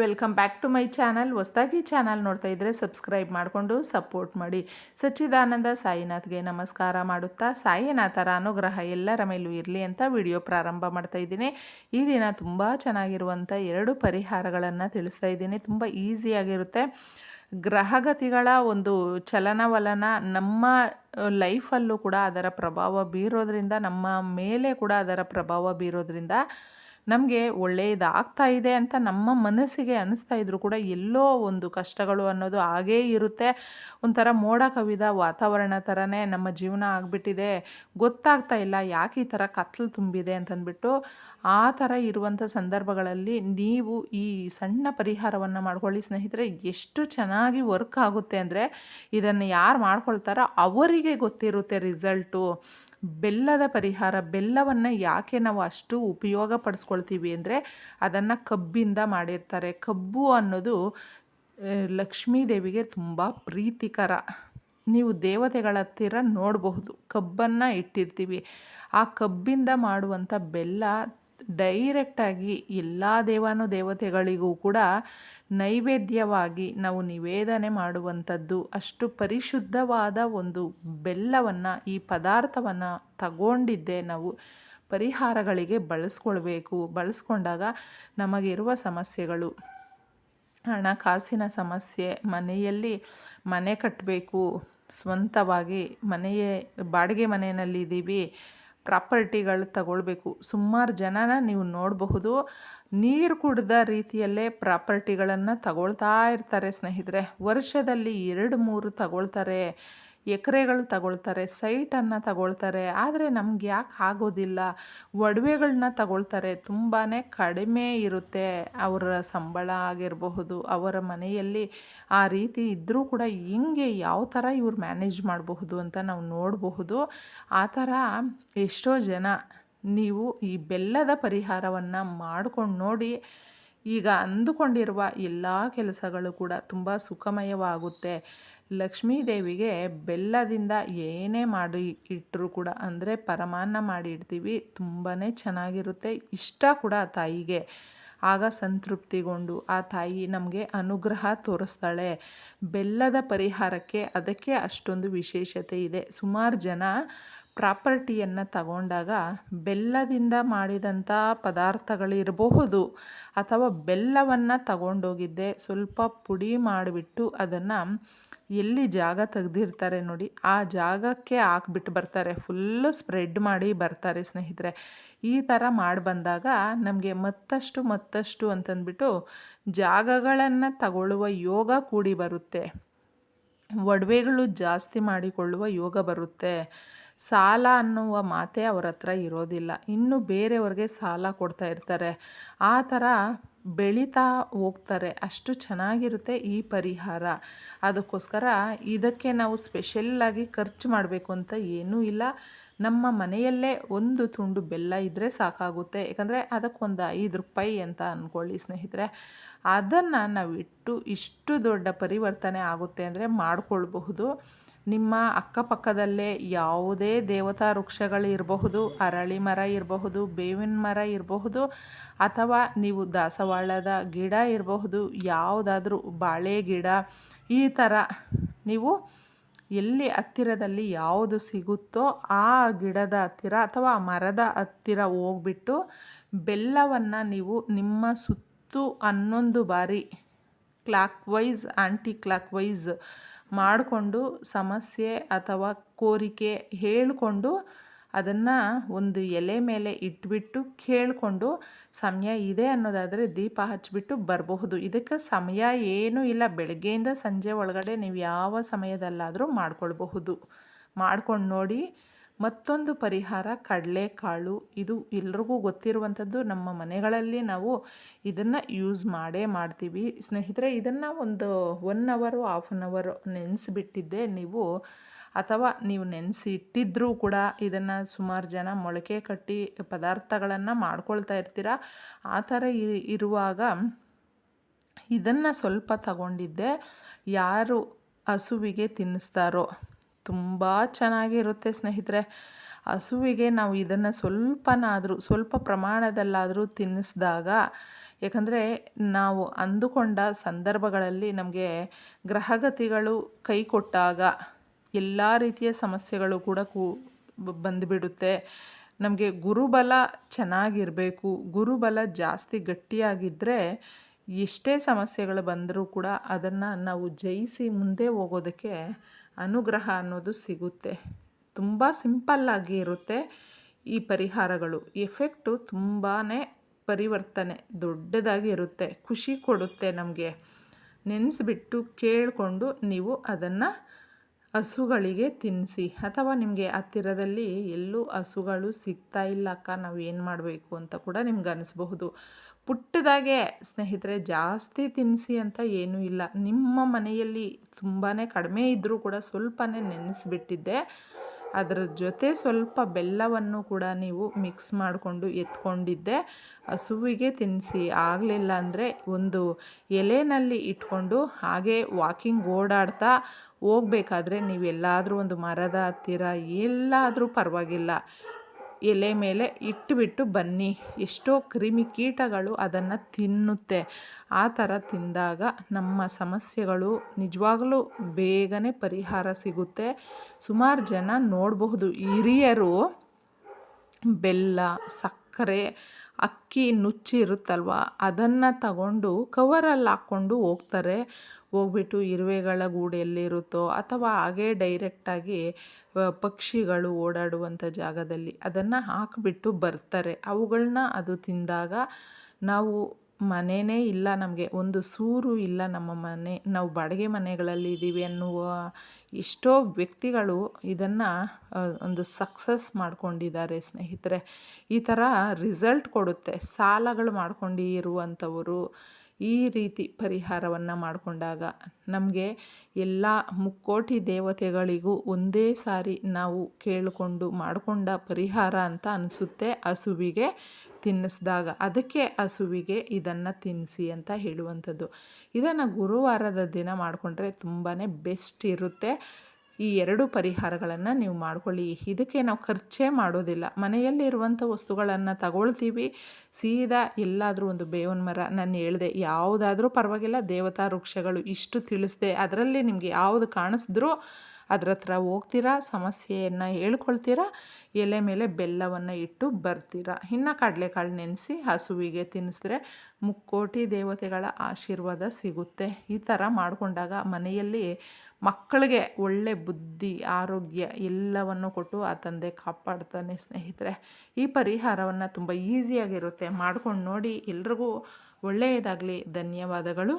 Welcome back to my channel. ಹೊಸದಾಗಿ channel ನೋಡ್ತಾ ಇದ್ದರೆ ಸಬ್ಸ್ಕ್ರೈಬ್ ಮಾಡಿಕೊಂಡು ಸಪೋರ್ಟ್ ಮಾಡಿ. ಸಚ್ಚಿದಾನಂದ ಸಾಯಿನಾಥ್ಗೆ ನಮಸ್ಕಾರ ಮಾಡುತ್ತಾ ಸಾಯಿನಾಥರ ಅನುಗ್ರಹ ಎಲ್ಲರ ಮೇಲೂ ಇರಲಿ ಅಂತ ವಿಡಿಯೋ ಪ್ರಾರಂಭ ಮಾಡ್ತಾ ಇದ್ದೀನಿ. ಈ ದಿನ ತುಂಬ ಚೆನ್ನಾಗಿರುವಂಥ ಎರಡು ಪರಿಹಾರಗಳನ್ನು ತಿಳಿಸ್ತಾ ಇದ್ದೀನಿ. ತುಂಬ ಈಸಿಯಾಗಿರುತ್ತೆ ಗ್ರಹಗತಿಗಳ ಒಂದು ಚಲನವಲನ ನಮ್ಮ ಲೈಫಲ್ಲೂ ಕೂಡ ಅದರ ಪ್ರಭಾವ ಬೀರೋದ್ರಿಂದ, ನಮ್ಮ ಮೇಲೆ ಕೂಡ ಅದರ ಪ್ರಭಾವ ಬೀರೋದ್ರಿಂದ ನಮಗೆ ಒಳ್ಳೆಯದಾಗ್ತಾ ಇದೆ ಅಂತ ನಮ್ಮ ಮನಸ್ಸಿಗೆ ಅನ್ನಿಸ್ತಾ ಇದ್ರೂ ಕೂಡ ಎಲ್ಲೋ ಒಂದು ಕಷ್ಟಗಳು ಅನ್ನೋದು ಹಾಗೇ ಇರುತ್ತೆ. ಒಂಥರ ಮೋಡ ಕವಿದ ವಾತಾವರಣ ಥರನೇ ನಮ್ಮ ಜೀವನ ಆಗಿಬಿಟ್ಟಿದೆ. ಗೊತ್ತಾಗ್ತಾ ಇಲ್ಲ ಯಾಕೆ ಈ ಥರ ಕತ್ಲು ತುಂಬಿದೆ ಅಂತಂದ್ಬಿಟ್ಟು ಆ ಥರ ಇರುವಂಥ ಸಂದರ್ಭಗಳಲ್ಲಿ ನೀವು ಈ ಸಣ್ಣ ಪರಿಹಾರವನ್ನು ಮಾಡ್ಕೊಳ್ಳಿ ಸ್ನೇಹಿತರೆ. ಎಷ್ಟು ಚೆನ್ನಾಗಿ ವರ್ಕ್ ಆಗುತ್ತೆ ಅಂದರೆ ಇದನ್ನು ಯಾರು ಮಾಡ್ಕೊಳ್ತಾರೋ ಅವರಿಗೆ ಗೊತ್ತಿರುತ್ತೆ ರಿಸಲ್ಟು. ಬೆಲ್ಲದ ಪರಿಹಾರ, ಬೆಲ್ಲವನ್ನು ಯಾಕೆ ನಾವು ಅಷ್ಟು ಉಪಯೋಗ ಪಡಿಸ್ಕೊಳ್ತೀವಿ ಅಂದರೆ ಅದನ್ನು ಕಬ್ಬಿಂದ ಮಾಡಿರ್ತಾರೆ. ಕಬ್ಬು ಅನ್ನೋದು ಲಕ್ಷ್ಮೀ ದೇವಿಗೆ ತುಂಬ ಪ್ರೀತಿಕರ. ನೀವು ದೇವತೆಗಳ ಹತ್ತಿರ ನೋಡಬಹುದು. ಕಬ್ಬನ್ನು ಇಟ್ಟಿರ್ತೀವಿ. ಆ ಕಬ್ಬಿಂದ ಮಾಡುವಂಥ ಬೆಲ್ಲ ಡೈರೆಕ್ಟಾಗಿ ಎಲ್ಲ ದೇವಾನು ದೇವತೆಗಳಿಗೂ ಕೂಡ ನೈವೇದ್ಯವಾಗಿ ನಾವು ನಿವೇದನೆ ಮಾಡುವಂಥದ್ದು ಅಷ್ಟು ಪರಿಶುದ್ಧವಾದ ಒಂದು ಬೆಲ್ಲವನ್ನು ಈ ಪದಾರ್ಥವನ್ನು ತಗೊಂಡಿದ್ದೆ ನಾವು ಪರಿಹಾರಗಳಿಗೆ ಬಳಸ್ಕೊಳ್ಬೇಕು. ಬಳಸ್ಕೊಂಡಾಗ ನಮಗಿರುವ ಸಮಸ್ಯೆಗಳು, ಹಣಕಾಸಿನ ಸಮಸ್ಯೆ, ಮನೆಯಲ್ಲಿ ಮನೆ ಕಟ್ಟಬೇಕು ಸ್ವಂತವಾಗಿ ಮನೆಯೇ, ಬಾಡಿಗೆ ಮನೆಯಲ್ಲಿದ್ದೀವಿ ಪ್ರಾಪರ್ಟಿಗಳು ತಗೊಳ್ಬೇಕು. ಸುಮಾರು ಜನನ ನೀವು ನೋಡಬಹುದು. ನೀರು ಕುಡ್ದ ರೀತಿಯಲ್ಲೇ ಪ್ರಾಪರ್ಟಿಗಳನ್ನು ತಗೊಳ್ತಾ ಇರ್ತಾರೆ ಸ್ನೇಹಿತರೆ. ವರ್ಷದಲ್ಲಿ ಎರಡು ಮೂರು ತಗೊಳ್ತಾರೆ. ಎಕರೆಗಳು ತಗೊಳ್ತಾರೆ, ಸೈಟನ್ನು ತಗೊಳ್ತಾರೆ, ಆದರೆ ನಮ್ಗೆ ಯಾಕೆ ಆಗೋದಿಲ್ಲ? ಒಡವೆಗಳನ್ನ ತಗೊಳ್ತಾರೆ ತುಂಬಾ ಕಡಿಮೆ ಇರುತ್ತೆ ಅವರ ಸಂಬಳ ಆಗಿರಬಹುದು, ಅವರ ಮನೆಯಲ್ಲಿ ಆ ರೀತಿ ಇದ್ದರೂ ಕೂಡ ಹಿಂಗೆ ಯಾವ ಥರ ಇವ್ರು ಮ್ಯಾನೇಜ್ ಮಾಡಬಹುದು ಅಂತ ನಾವು ನೋಡಬಹುದು. ಆ ಥರ ಎಷ್ಟೋ ಜನ ನೀವು ಈ ಬೆಲ್ಲದ ಪರಿಹಾರವನ್ನು ಮಾಡ್ಕೊಂಡು ನೋಡಿ, ಈಗ ಅಂದುಕೊಂಡಿರುವ ಎಲ್ಲ ಕೆಲಸಗಳು ಕೂಡ ತುಂಬ ಸುಖಮಯವಾಗುತ್ತೆ. ಲಕ್ಷ್ಮೀ ದೇವಿಗೆ ಬೆಲ್ಲದಿಂದ ಏನೇ ಮಾಡಿ ಇಟ್ಟರು ಕೂಡ, ಅಂದರೆ ಪರಮಾನ್ನ ಮಾಡಿ ಇಡ್ತೀವಿ ತುಂಬಾ ಚೆನ್ನಾಗಿರುತ್ತೆ. ಇಷ್ಟ ಕೂಡ ಆ ತಾಯಿಗೆ. ಆಗ ಸಂತೃಪ್ತಿಗೊಂಡು ಆ ತಾಯಿ ನಮಗೆ ಅನುಗ್ರಹ ತೋರಿಸ್ತಾಳೆ. ಬೆಲ್ಲದ ಪರಿಹಾರಕ್ಕೆ ಅದಕ್ಕೆ ಅಷ್ಟೊಂದು ವಿಶೇಷತೆ ಇದೆ. ಸುಮಾರು ಜನ ಪ್ರಾಪರ್ಟಿಯನ್ನು ತಗೊಂಡಾಗ ಬೆಲ್ಲದಿಂದ ಮಾಡಿದಂಥ ಪದಾರ್ಥಗಳಿರಬಹುದು ಅಥವಾ ಬೆಲ್ಲವನ್ನು ತಗೊಂಡೋಗಿದ್ದೆ ಸ್ವಲ್ಪ ಪುಡಿ ಮಾಡಿಬಿಟ್ಟು ಅದನ್ನು ಎಲ್ಲಿ ಜಾಗ ತೆಗೆದಿರ್ತಾರೆ ನೋಡಿ, ಆ ಜಾಗಕ್ಕೆ ಹಾಕ್ಬಿಟ್ಟು ಬರ್ತಾರೆ. ಫುಲ್ಲು ಸ್ಪ್ರೆಡ್ ಮಾಡಿ ಬರ್ತಾರೆ ಸ್ನೇಹಿತರೆ. ಈ ಥರ ಮಾಡಿ ಬಂದಾಗ ನಮಗೆ ಮತ್ತಷ್ಟು ಮತ್ತಷ್ಟು ಅಂತಂದ್ಬಿಟ್ಟು ಜಾಗಗಳನ್ನು ತಗೊಳ್ಳುವ ಯೋಗ ಕೂಡಿ ಬರುತ್ತೆ. ಒಡವೆಗಳು ಜಾಸ್ತಿ ಮಾಡಿಕೊಳ್ಳುವ ಯೋಗ ಬರುತ್ತೆ. ಸಾಲ ಅನ್ನುವ ಮಾತೇ ಅವ್ರ ಹತ್ರ ಇರೋದಿಲ್ಲ. ಇನ್ನು ಬೇರೆಯವ್ರಿಗೆ ಸಾಲ ಕೊಡ್ತಾ ಇರ್ತಾರೆ. ಆ ಥರ ಬೆಳೀತಾ ಹೋಗ್ತಾರೆ. ಅಷ್ಟು ಚೆನ್ನಾಗಿರುತ್ತೆ ಈ ಪರಿಹಾರ. ಅದಕ್ಕೋಸ್ಕರ ಇದಕ್ಕೆ ನಾವು ಸ್ಪೆಷಲ್ಲಾಗಿ ಖರ್ಚು ಮಾಡಬೇಕು ಅಂತ ಏನೂ ಇಲ್ಲ. ನಮ್ಮ ಮನೆಯಲ್ಲೇ ಒಂದು ತುಂಡು ಬೆಲ್ಲ ಇದ್ದರೆ ಸಾಕಾಗುತ್ತೆ. ಯಾಕಂದರೆ ಅದಕ್ಕೊಂದು ಐದು ರೂಪಾಯಿ ಅಂತ ಅಂದ್ಕೊಳ್ಳಿ ಸ್ನೇಹಿತರೆ. ಅದನ್ನು ನಾವು ಇಟ್ಟು ಇಷ್ಟು ದೊಡ್ಡ ಪರಿವರ್ತನೆ ಆಗುತ್ತೆ ಅಂದರೆ ಮಾಡಿಕೊಳ್ಬಹುದು. ನಿಮ್ಮ ಅಕ್ಕಪಕ್ಕದಲ್ಲೇ ಯಾವುದೇ ದೇವತಾ ವೃಕ್ಷಗಳು ಇರಬಹುದು, ಅರಳಿ ಮರ ಇರಬಹುದು, ಬೇವಿನ ಮರ ಇರಬಹುದು, ಅಥವಾ ನೀವು ದಾಸವಾಳದ ಗಿಡ ಇರಬಹುದು, ಯಾವುದಾದ್ರೂ ಬಾಳೆ ಗಿಡ, ಈ ಥರ ನೀವು ಎಲ್ಲಿ ಹತ್ತಿರದಲ್ಲಿ ಯಾವುದು ಸಿಗುತ್ತೋ ಆ ಗಿಡದ ಹತ್ತಿರ ಅಥವಾ ಮರದ ಹತ್ತಿರ ಹೋಗ್ಬಿಟ್ಟು ಬೆಲ್ಲವನ್ನು ನೀವು ನಿಮ್ಮ ಸುತ್ತು ಹನ್ನೊಂದು ಬಾರಿ clockwise anti clock wise ಮಾಡಿಕೊಂಡು ಸಮಸ್ಯೆ ಅಥವಾ ಕೋರಿಕೆ ಹೇಳಿಕೊಂಡು ಅದನ್ನು ಒಂದು ಎಲೆ ಮೇಲೆ ಇಟ್ಬಿಟ್ಟು ಕೇಳಿಕೊಂಡು ಸಮಯ ಇದೆ ಅನ್ನೋದಾದರೆ ದೀಪ ಹಚ್ಚಿಬಿಟ್ಟು ಬರಬಹುದು. ಇದಕ್ಕೆ ಸಮಯ ಏನೂ ಇಲ್ಲ. ಬೆಳಗ್ಗೆಯಿಂದ ಸಂಜೆ ಒಳಗಡೆ ನೀವು ಯಾವ ಸಮಯದಲ್ಲಾದರೂ ಮಾಡ್ಕೊಳ್ಬಹುದು. ಮಾಡ್ಕೊಂಡು ನೋಡಿ ಮತ್ತೊಂದು ಪರಿಹಾರ ಕಡಲೆಕಾಳು ಇದು ಎಲ್ರಿಗೂ ಗೊತ್ತಿರುವಂಥದ್ದು ನಮ್ಮ ಮನೆಗಳಲ್ಲಿ ನಾವು ಇದನ್ನು ಯೂಸ್ ಮಾಡೇ ಮಾಡ್ತೀವಿ. ಸ್ನೇಹಿತರೆ, ಇದನ್ನು ಒಂದು ಒನ್ ಅವರು ಹಾಫ್ ಆನ್ ಅವರು ನೆನೆಸಿಬಿಟ್ಟಿದ್ದೆ ನೀವು, ಅಥವಾ ನೀವು ನೆನೆಸಿ ಇಟ್ಟಿದ್ರೂ ಕೂಡ ಇದನ್ನು ಸುಮಾರು ಜನ ಮೊಳಕೆ ಕಟ್ಟಿ ಪದಾರ್ಥಗಳನ್ನು ಮಾಡ್ಕೊಳ್ತಾ ಇರ್ತೀರ? ಆ ಥರ ಇರುವಾಗ ಇದನ್ನು ಸ್ವಲ್ಪ ತಗೊಂಡಿದ್ದೆ, ಯಾರು ಹಸುವಿಗೆ ತಿನ್ನಿಸ್ತಾರೋ. ತುಂಬ ಚೆನ್ನಾಗಿರುತ್ತೆ ಸ್ನೇಹಿತರೆ. ಹಸುವಿಗೆ ನಾವು ಇದನ್ನು ಸ್ವಲ್ಪನಾದರೂ, ಸ್ವಲ್ಪ ಪ್ರಮಾಣದಲ್ಲಾದರೂ ತಿನ್ನಿಸಿದಾಗ, ಯಾಕಂದರೆ ನಾವು ಅಂದುಕೊಂಡ ಸಂದರ್ಭಗಳಲ್ಲಿ ನಮಗೆ ಗ್ರಹಗತಿಗಳು ಕೈ ಕೊಟ್ಟಾಗ ಎಲ್ಲ ರೀತಿಯ ಸಮಸ್ಯೆಗಳು ಕೂಡ ಕೂ ಬಂದುಬಿಡುತ್ತೆ. ನಮಗೆ ಗುರುಬಲ ಚೆನ್ನಾಗಿರಬೇಕು. ಗುರುಬಲ ಜಾಸ್ತಿ ಗಟ್ಟಿಯಾಗಿದ್ದರೆ ಎಷ್ಟೇ ಸಮಸ್ಯೆಗಳು ಬಂದರೂ ಕೂಡ ಅದನ್ನು ನಾವು ಜಯಿಸಿ ಮುಂದೆ ಹೋಗೋದಕ್ಕೆ ಅನುಗ್ರಹ ಅನ್ನೋದು ಸಿಗುತ್ತೆ. ತುಂಬ ಸಿಂಪಲ್ಲಾಗಿ ಇರುತ್ತೆ ಈ ಪರಿಹಾರಗಳು. ಎಫೆಕ್ಟು ತುಂಬಾ ಪರಿವರ್ತನೆ, ದೊಡ್ಡದಾಗಿ ಇರುತ್ತೆ. ಖುಷಿ ಕೊಡುತ್ತೆ ನಮಗೆ. ನೆನೆಸಿಬಿಟ್ಟು ಕೇಳಿಕೊಂಡು ನೀವು ಅದನ್ನು ಹಸುಗಳಿಗೆ ತಿನ್ನಿಸಿ ಅಥವಾ ನಿಮಗೆ ಹತ್ತಿರದಲ್ಲಿ ಎಲ್ಲೂ ಹಸುಗಳು ಸಿಗ್ತಾ ಇಲ್ಲ, ಅಕ್ಕ. ನಾವು ಏನು ಮಾಡಬೇಕು ಅಂತ ಕೂಡ ನಿಮ್ಗೆ ಅನಿಸ್ಬಹುದು. ಪುಟ್ಟದಾಗೆ ಸ್ನೇಹಿತರೆ, ಜಾಸ್ತಿ ತಿನ್ನಿಸಿ ಅಂತ ಏನೂ ಇಲ್ಲ. ನಿಮ್ಮ ಮನೆಯಲ್ಲಿ ತುಂಬಾ ಕಡಿಮೆ ಇದ್ದರೂ ಕೂಡ ಸ್ವಲ್ಪನೇ ನೆನೆಸಿಬಿಟ್ಟಿದ್ದೆ. ಅದರ ಜೊತೆ ಸ್ವಲ್ಪ ಬೆಲ್ಲವನ್ನು ಕೂಡ ನೀವು ಮಿಕ್ಸ್ ಮಾಡಿಕೊಂಡು ಎತ್ಕೊಂಡಿದ್ದೆ. ಹಸುವಿಗೆ ತಿನ್ನಿಸಿ ಆಗಲಿಲ್ಲ ಅಂದರೆ ಒಂದು ಎಲೆನಲ್ಲಿ ಇಟ್ಕೊಂಡು ಹಾಗೆ ವಾಕಿಂಗ್ ಓಡಾಡ್ತಾ ಹೋಗ್ಬೇಕಾದ್ರೆ ನೀವೆಲ್ಲಾದರೂ ಒಂದು ಮರದ ಹತ್ತಿರ ಎಲ್ಲಾದರೂ ಪರವಾಗಿಲ್ಲ. ಎಲೆ ಮೇಲೆ ಇಟ್ಟುಬಿಟ್ಟು ಬನ್ನಿ. ಎಷ್ಟೋ ಕ್ರಿಮಿ ಕೀಟಗಳು ಅದನ್ನು ತಿನ್ನುತ್ತೆ. ಆ ಥರ ತಿಂದಾಗ ನಮ್ಮ ಸಮಸ್ಯೆಗಳು ನಿಜವಾಗಲೂ ಬೇಗನೆ ಪರಿಹಾರ ಸಿಗುತ್ತೆ. ಸುಮಾರು ಜನ ನೋಡಬಹುದು ಹಿರಿಯರು ಬೆಲ್ಲ ಸಕ್ಕರೆ ಅಕ್ಕಿ ನುಚ್ಚಿ ಇರುತ್ತಲ್ವ, ಅದನ್ನು ತಗೊಂಡು ಕವರಲ್ಲಿ ಹಾಕ್ಕೊಂಡು ಹೋಗ್ತಾರೆ. ಹೋಗ್ಬಿಟ್ಟು ಇರುವೆಗಳ ಗೂಡು ಎಲ್ಲಿರುತ್ತೋ ಅಥವಾ ಹಾಗೇ ಡೈರೆಕ್ಟಾಗಿ ಪಕ್ಷಿಗಳು ಓಡಾಡುವಂಥ ಜಾಗದಲ್ಲಿ ಅದನ್ನು ಹಾಕಿಬಿಟ್ಟು ಬರ್ತಾರೆ. ಅವುಗಳನ್ನ ಅದು ತಿಂದಾಗ ನಾವು ಮನೆಯೇ ಇಲ್ಲ ನಮಗೆ, ಒಂದು ಸೂರು ಇಲ್ಲ ನಮ್ಮ ಮನೆ. ನಾವು ಬಾಡಿಗೆ ಮನೆಗಳಲ್ಲಿ ಇದ್ದೀವಿ ಅನ್ನುವ ಎಷ್ಟೋ ವ್ಯಕ್ತಿಗಳು ಇದನ್ನು ಒಂದು ಸಕ್ಸಸ್ ಮಾಡ್ಕೊಂಡಿದ್ದಾರೆ ಸ್ನೇಹಿತರೆ. ಈ ಥರ ರಿಸಲ್ಟ್ ಕೊಡುತ್ತೆ. ಸಾಲಗಳು ಮಾಡ್ಕೊಂಡು ಇರುವಂಥವರು ಈ ರೀತಿ ಪರಿಹಾರವನ್ನು ಮಾಡಿಕೊಂಡಾಗ ನಮಗೆ ಎಲ್ಲ ಮುಕ್ಕೋಟಿ ದೇವತೆಗಳಿಗೂ ಒಂದೇ ಸಾರಿ ನಾವು ಕೇಳಿಕೊಂಡು ಮಾಡಿಕೊಂಡ ಪರಿಹಾರ ಅಂತ ಅನಿಸುತ್ತೆ ಹಸುವಿಗೆ. ತಿನ್ನಿಸಿದಾಗ ಅದಕ್ಕೆ ಹಸುವಿಗೆ ಇದನ್ನು ತಿನ್ನಿಸಿ ಅಂತ ಹೇಳುವಂಥದ್ದು. ಇದನ್ನು ಗುರುವಾರದ ದಿನ ಮಾಡಿಕೊಂಡ್ರೆ ತುಂಬಾ ಬೆಸ್ಟ್ ಇರುತ್ತೆ. ಈ ಎರಡು ಪರಿಹಾರಗಳನ್ನು ನೀವು ಮಾಡ್ಕೊಳ್ಳಿ. ಇದಕ್ಕೆ ನಾವು ಖರ್ಚೇ ಮಾಡೋದಿಲ್ಲ. ಮನೆಯಲ್ಲಿರುವಂಥ ವಸ್ತುಗಳನ್ನು ತಗೊಳ್ತೀವಿ. ಸೀದಾ ಎಲ್ಲಾದರೂ ಒಂದು ಬೇವಿನ ಮರ. ನಾನು ಹೇಳಿದೆ, ಯಾವುದಾದ್ರೂ ಪರವಾಗಿಲ್ಲ. ದೇವತಾ ವೃಕ್ಷಗಳು ಇಷ್ಟು ತಿಳಿಸ್ದೆ. ಅದರಲ್ಲಿ ನಿಮಗೆ ಯಾವುದು ಕಾಣಿಸಿದ್ರೂ ಅದ್ರ ಹತ್ರ ಹೋಗ್ತೀರಾ, ಸಮಸ್ಯೆಯನ್ನು ಹೇಳ್ಕೊಳ್ತೀರಾ, ಎಲೆ ಮೇಲೆ ಬೆಲ್ಲವನ್ನು ಇಟ್ಟು ಬರ್ತೀರಾ. ಇನ್ನು ಕಡಲೆಕಾಳು ನೆನೆಸಿ ಹಸುವಿಗೆ ತಿನ್ನಿಸಿದ್ರೆ ಮುಕ್ಕೋಟಿ ದೇವತೆಗಳ ಆಶೀರ್ವಾದ ಸಿಗುತ್ತೆ. ಈ ಥರ ಮಾಡಿಕೊಂಡಾಗ ಮನೆಯಲ್ಲಿ ಮಕ್ಕಳಿಗೆ ಒಳ್ಳೆ ಬುದ್ಧಿ, ಆರೋಗ್ಯ ಎಲ್ಲವನ್ನು ಕೊಟ್ಟು ಆ ತಂದೆ ಕಾಪಾಡ್ತಾನೆ ಸ್ನೇಹಿತರೆ. ಈ ಪರಿಹಾರವನ್ನು ತುಂಬ ಈಸಿಯಾಗಿರುತ್ತೆ ಮಾಡ್ಕೊಂಡು ನೋಡಿ ಎಲ್ರಿಗೂ ಒಳ್ಳೆಯದಾಗಲಿ. ಧನ್ಯವಾದಗಳು.